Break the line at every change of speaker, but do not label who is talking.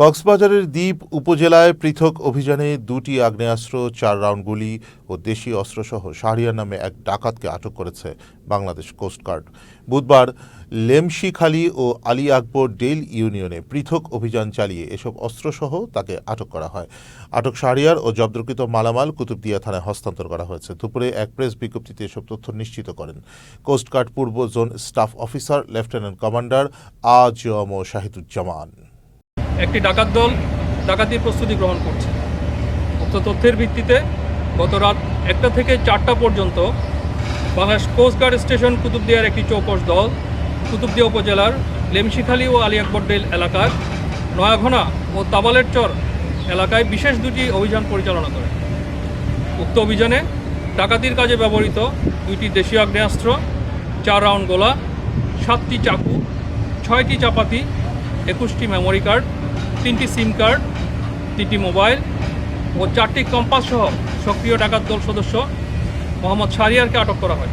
কক্সবাজারের দ্বীপ উপজেলায় পৃথক অভিযানে দুটি আগ্নেয়াস্ত্র, চার রাউন্ড গুলি ও দেশীয় অস্ত্রসহ শাহরিয়ার নামে এক ডাকাতকে আটক করেছে বাংলাদেশ কোস্টগার্ড বুধবার লেমশিখালী ও আলী আকবর ডেল ইউনিয়নে পৃথক অভিযান চালিয়ে এসব অস্ত্রসহ তাকে আটক করা হয়। আটক শাহরিয়ার ও জব্দকৃত মালামাল কুতুবদিয়া থানায় হস্তান্তর করা হয়েছে। দুপুরে এক প্রেস বিজ্ঞপ্তিতে এসব তথ্য নিশ্চিত করেন। কোস্টগার্ড পূর্ব zone staff officer, lieutenant commander আ জ ম শাহিদুজ্জামান।
একটি ডাকাত দল ডাকাতির প্রস্তুতি গ্রহণ করছে। উক্ত তথ্যের ভিত্তিতে গত রাত একটা থেকে চারটা পর্যন্ত বাংলাদেশ কোস্টগার্ড স্টেশন কুতুবদিয়ার একটি চৌকস দল কুতুবদিয়া উপজেলার লেমশিখালী ও আলী আকবরডেল এলাকার নয়াঘনা ও তাবালের চর এলাকায় বিশেষ দুটি অভিযান পরিচালনা করে। উক্ত অভিযানে ডাকাতির কাজে ব্যবহৃত দুইটি দেশীয় আগ্নেয়াস্ত্র, চার রাউন্ড গোলা, সাতটি চাকু, ছয়টি চাপাতি, একুশটি মেমোরি কার্ড তিনটি সিম কার্ড, তিনটি মোবাইল ও চারটি কম্পাস সহ সক্রিয় ডাকাত দল সদস্য মোহাম্মদ শাহরিয়ারকে আটক করা হয়।